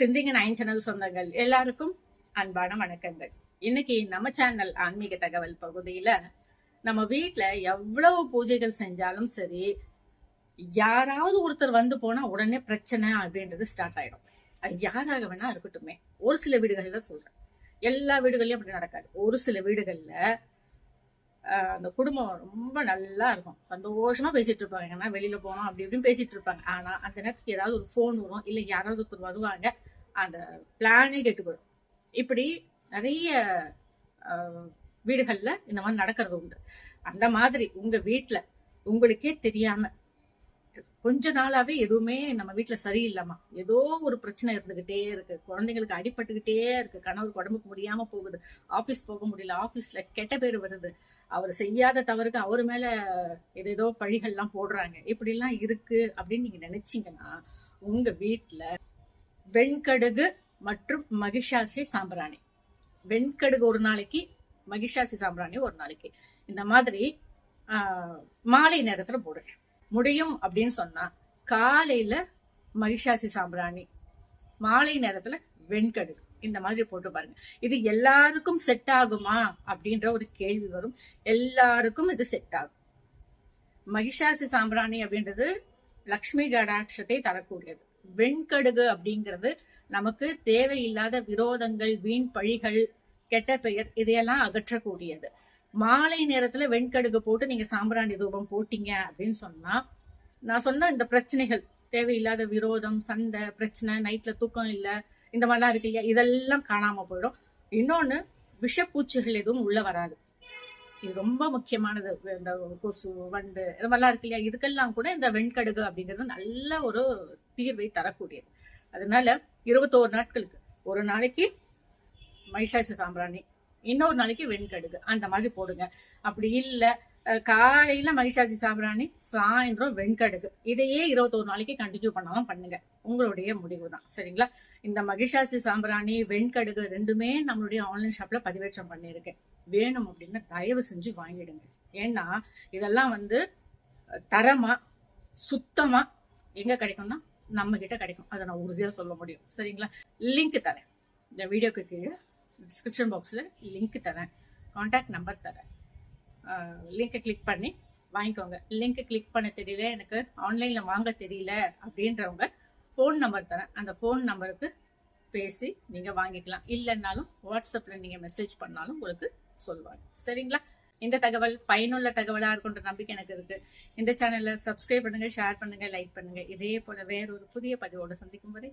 சிந்திங்க nine channel சொந்தங்கள் எல்லாருக்கும் அன்பான வணக்கங்கள். இன்னைக்கு நம்ம சேனல் ஆன்மீக தகவல் பகுதியில நம்ம வீட்டுல எவ்வளவு பூஜைகள் செஞ்சாலும் சரி யாராவது ஒருத்தர் வந்து போனா உடனே பிரச்சனை அப்படின்றது ஸ்டார்ட் ஆயிடும். அது யாராக வேணா இருக்கட்டுமே. ஒரு சில வீடுகள்ல சொல்றேன். எல்லா வீடுகள்லயும் அப்படி நடக்காது. ஒரு சில வீடுகள்ல அந்த குடும்பம் ரொம்ப நல்லா இருக்கும். சந்தோஷமா பேசிட்டு இருப்பாங்க. ஏன்னா வெளியில போனோம் அப்படி இப்படின்னு பேசிட்டு இருப்பாங்க. ஆனா அந்த நேரத்துக்கு ஏதாவது ஒரு ஃபோன் வரும் இல்ல யாராவது ஒருத்தர் வருவாங்க அந்த பிளானே கெட்டு போயிடும். இப்படி நிறைய வீடுகள்ல இந்த மாதிரி நடக்கிறது உண்டு. அந்த மாதிரி உங்க வீட்டுல உங்களுக்கே தெரியாம கொஞ்ச நாளாவே எதுவுமே நம்ம வீட்டுல சரியில்லாமா ஏதோ ஒரு பிரச்சனை இருந்துகிட்டே இருக்கு. குழந்தைங்களுக்கு அடிபட்டுக்கிட்டே இருக்கு. கணவருக்கு உடம்புக்கு முடியாம போகுது. ஆபீஸ் போக முடியல. ஆபீஸ்ல கெட்ட பேர் வருது. அவர் செய்யாத தவறுக்கு அவர் மேல ஏதேதோ பழிகள்லாம் போடுறாங்க. இப்படி எல்லாம் இருக்கு அப்படின்னு நீங்க நினைச்சீங்கன்னா உங்க வீட்டுல வெண்கடுகு மற்றும் மகிஷாசி சாம்பிராணி. வெண்கடுகு ஒரு நாளைக்கு மகிஷாசி சாம்பிராணி ஒரு நாளைக்கு. இந்த மாதிரி ஆஹ், மாலை நேரத்துல போடுறேன் முடியும் அப்படின்னு சொன்னா காலையில மகிஷாசி சாம்பிராணி மாலை நேரத்துல வெண்கடுகு இந்த மாதிரி போட்டு பாருங்க. இது எல்லாருக்கும் செட் ஆகுமா அப்படின்ற ஒரு கேள்வி வரும். எல்லாருக்கும் இது செட் ஆகும். மகிஷாசி சாம்பிராணி அப்படின்றது லக்ஷ்மி கடாட்சத்தை தரக்கூடியது. வெண்கடுகு அப்படிங்கிறது நமக்கு தேவையில்லாத விரோதங்கள் வீண் பழிகள் கெட்ட பெயர் இதையெல்லாம் அகற்றக்கூடியது. மாலை நேரத்துல வெண்கடுகு போட்டு நீங்க சாம்பிராணி தூபம் போட்டீங்க அப்படின்னு சொன்னா நான் சொன்ன இந்த பிரச்சனைகள் தேவையில்லாத விரோதம் சண்டை பிரச்சனை நைட்ல தூக்கம் இல்ல இந்த மாதிரிலாம் இருக்கு இல்லையா இதெல்லாம் காணாம போயிடும். இன்னொன்னு விஷப்பூச்சிகள் எதுவும் உள்ள வராது. இது ரொம்ப முக்கியமானது இந்த கொசு வண்டு இது மாதிரிலாம் இருக்கு இல்லையா? இதுக்கெல்லாம் கூட இந்த வெண்கடுகு அப்படிங்கிறது நல்ல ஒரு தீர்வை தரக்கூடியது. அதனால இருபத்தோரு நாட்களுக்கு ஒரு நாளைக்கு மைசாசி சாம்பிராணி இன்னொரு நாளைக்கு வெண்கடுகு. அந்த மாதிரி போடுங்க. அப்படி இல்லை காலையில் காலையில மகிஷாசி சாம்பிராணி சாயந்தரம் வெண்கடுகு. இதையே இருபத்தோரு நாளைக்கு கண்டினியூ பண்ணாலும் பண்ணுங்க. உங்களுடைய முடிவு தான் சரிங்களா? இந்த மகிஷாசி சாம்பிராணி வெண்கடுகு ரெண்டுமே நம்மளுடைய ஆன்லைன் ஷாப்ல பதிவேற்றம் பண்ணியிருக்கேன். வேணும் அப்படின்னா தயவு செஞ்சு வாங்கிடுங்க. ஏன்னா இதெல்லாம் வந்து தரமா சுத்தமா எங்க கிடைக்கும்னா நம்ம கிட்ட கிடைக்கும். அதை நான் உறுதியா சொல்ல முடியும். சரிங்களா? லிங்க் தரேன். இந்த வீடியோக்கு கீழே டிஸ்கிரிப்ஷன் பாக்ஸில் லிங்க் தரேன். காண்டாக்ட் நம்பர் தரேன். லிங்கை கிளிக் பண்ணி வாங்கிக்கோங்க. லிங்க் கிளிக் பண்ண தெரியல எனக்கு ஆன்லைனில் வாங்க தெரியல அப்படின்றவங்க ஃபோன் நம்பர் தரேன். அந்த ஃபோன் நம்பருக்கு பேசி நீங்கள் வாங்கிக்கலாம். இல்லைன்னாலும் வாட்ஸ்அப்பில் நீங்கள் மெசேஜ் பண்ணாலும் உங்களுக்கு சொல்லுவாங்க சரிங்களா? இந்த தகவல் பயனுள்ள தகவலாக இருக்குன்ற நம்பிக்கை எனக்கு இருக்கு. இந்த சேனலை சப்ஸ்கிரைப் பண்ணுங்கள் ஷேர் பண்ணுங்க லைக் பண்ணுங்க. இதே போல் வேற ஒரு புதிய பதிவோடு சந்திக்கும் வரை